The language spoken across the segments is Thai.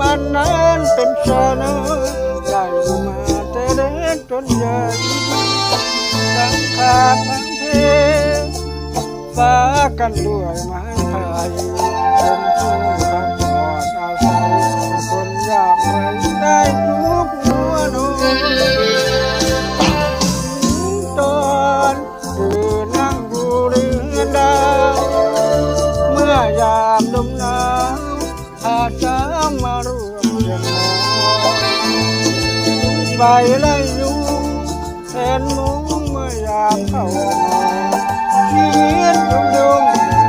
มันนั่นเป็นชานาได้อยู่มาแต่เล็กจนใหญ่สังขาตั้งเพฟ้ากันด้วยมา อนใบไล่ยุงแทนมุงเมื่อยามเข้านอนชีวิตดุมดุม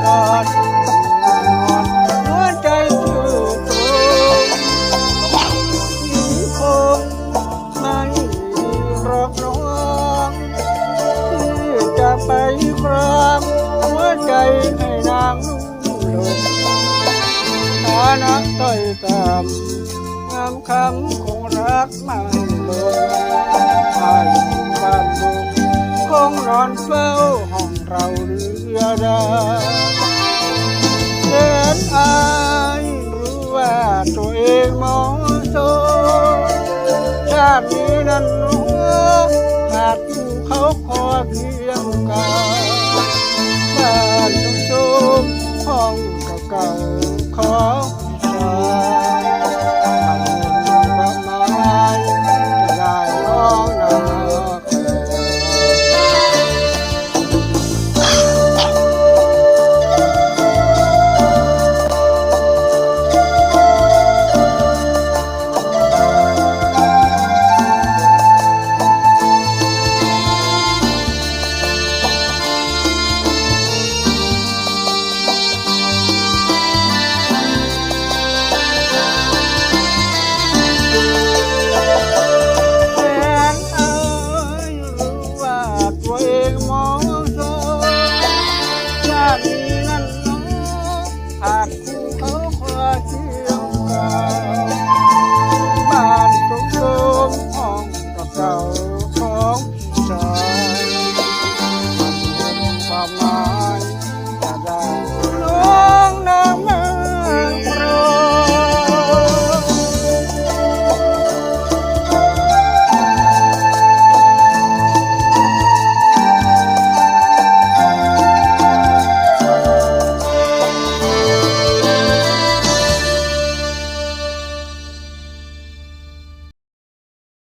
ตอนนอนหัวใจถูกตรงคงไม่รอกน้องที่จะไปครองหัวใจให้นางนุ่มลงฐานะต้อยต่ำามคำคงรักมันลงไอ้บ้านลงคงนอนเฝ้าห้องเราเรือดาเห็นอายรู้ว่าตัวเองมองโซชาตินี้นั้นหัวขาดผู้เขาคอยเคียงกายบ้านชมชมห้องเก่าๆขอ